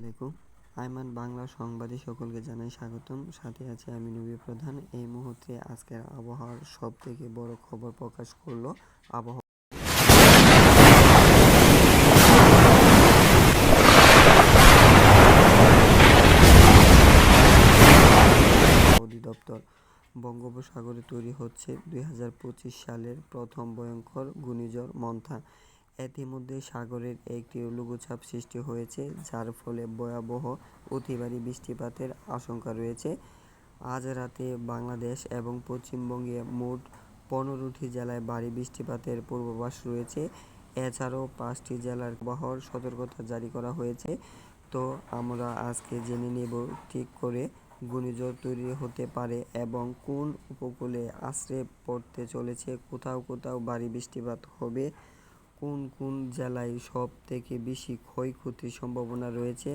আলাইকুম। আইমান বাংলা সংবাদে সকলকে জানাই স্বাগতম। সাথে আছে আমি নবী প্রধান। এই মুহূর্তে আজকের আবহাওয়ার সব থেকে বড় খবর প্রকাশ করল আবহাওয়া। বঙ্গোপসাগরে তৈরি হচ্ছে দুই হাজার পঁচিশ সালের প্রথম ভয়ঙ্কর ঘূর্ণিঝড় মন্থা ইতিমধ্যে সাগরের একটি লঘুচাপ সৃষ্টি হয়েছে, যার ফলে ভয়াবহ অতিভারী বৃষ্টিপাতের আশঙ্কা রয়েছে। আজ রাতে বাংলাদেশ এবং পশ্চিমবঙ্গে মোট পনেরোটি জেলায় ভারী বৃষ্টিপাতের পূর্বাভাস রয়েছে। এছাড়াও পাঁচটি জেলার বহর সতর্কতা জারি করা হয়েছে। তো আমরা আজকে জেনে নেব ঠিক করে ঘূর্ণিঝড় তৈরি হতে পারে এবং কোন উপকূলে আশ্রে পড়তে চলেছে, কোথাও কোথাও ভারী বৃষ্টিপাত হবে। কোন কোন জেলায় সব থেকে বেশি ক্ষয়ক্ষতির সম্ভাবনা রয়েছে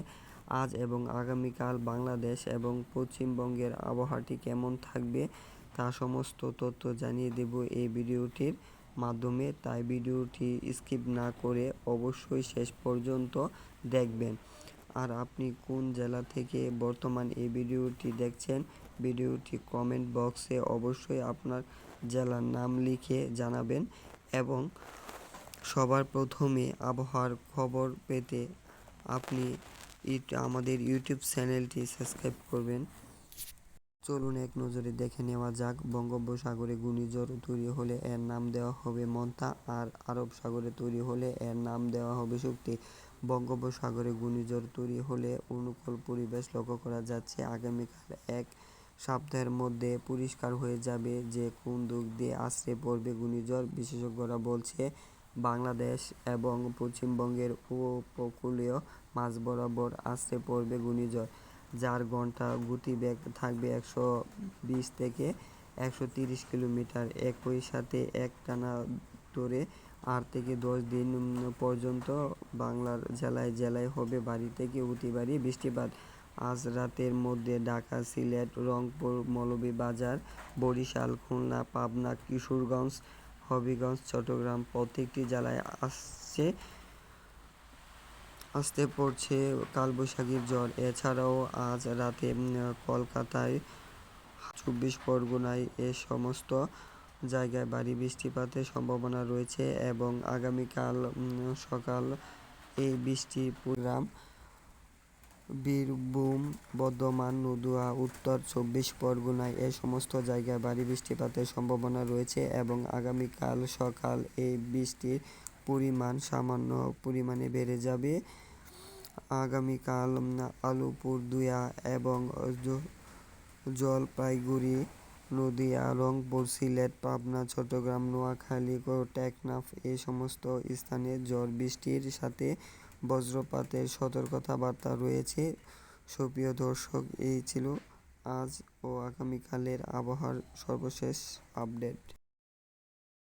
আজ এবং আগামীকাল বাংলাদেশ এবং পশ্চিমবঙ্গের আবহাওয়াটি কেমন থাকবে তা সমস্ত তথ্য জানিয়ে দেব এই ভিডিওটির মাধ্যমে। তাই ভিডিওটি স্কিপ না করে অবশ্যই শেষ পর্যন্ত দেখবেন। আর আপনি কোন জেলা থেকে বর্তমান এই ভিডিওটি দেখছেন, ভিডিওটি কমেন্ট বক্সে অবশ্যই আপনার জেলার নাম লিখে জানাবেন এবং সবার প্রথমে আবহাওয়ার খবর পেতে আপনি আমাদের ইউটিউব চ্যানেলটি সাবস্ক্রাইব করবেন। চলুন এক নজরে দেখে নেওয়া যাক। বঙ্গোপসাগরে ঘূর্ণিঝড় তৈরি হলে এর নাম দেওয়া হবে মন্থা আর আরব সাগরে তৈরি হলে এর নাম দেওয়া হবে শক্তি। বঙ্গোপসাগরে ঘূর্ণিঝড় তৈরি হলে অনুকূল পরিবেশ লক্ষ্য করা যাচ্ছে। আগামীকাল এক সপ্তাহের মধ্যে পরিষ্কার হয়ে যাবে যে কোন দিক দিয়ে আশ্রে পড়বে ঘূর্ণিঝড়। বিশেষজ্ঞরা বলছে বাংলাদেশ এবং পশ্চিমবঙ্গের উপকূলীয় মাঝ বরাবর আশ্রে পড়বে ঘূর্ণিঝড়, যার ঘণ্টা গতিবেগ থাকবে একশো বিশ থেকে একশো তিরিশ কিলোমিটার। একই সাথে একটানা ধরে আট থেকে দশ দিন পর্যন্ত বাংলার জেলায় জেলায় হবে বাড়ি থেকে অতি ভারী বৃষ্টিপাত। আজ রাতের মধ্যে ঢাকা, সিলেট, রংপুর, মৌলভীবাজার, বরিশাল, খুলনা, পাবনা, কিশোরগঞ্জ হবিগঞ্জ, চট্টগ্রাম প্রত্যেকটি জেলায় আসছে, আসতে পড়ছে কালবৈশাখীর ঝড়। এছাড়াও আজ রাতে কলকাতায় চব্বিশ পরগনায় এ সমস্ত জায়গায় ভারী বৃষ্টিপাতের সম্ভাবনা রয়েছে এবং আগামীকাল সকাল এই বৃষ্টি পুরাম বীরভূম, বর্ধমান, নদুয়া, উত্তর চব্বিশ পরগনায় এ সমস্ত জায়গায় ভারী বৃষ্টিপাতের সম্ভাবনা রয়েছে এবং আগামীকাল সকাল এই বৃষ্টির পরিমাণ সামান্য পরিমাণে বেড়ে যাবে। আগামীকাল আলিপুরদুয়া এবং জলপাইগুড়ি, নদীয়া, রংপুর, সিলেট, পাবনা, চট্টগ্রাম, নোয়াখালী ও টেকনাফ এই সমস্ত স্থানে ঝড় বৃষ্টির সাথে বজ্রপাতের সতর্কতা বার্তা রয়েছে। সুপ্রিয় দর্শক এই ছিল আজ ও আগামীকালের আবহাওয়ার সর্বশেষ আপডেট।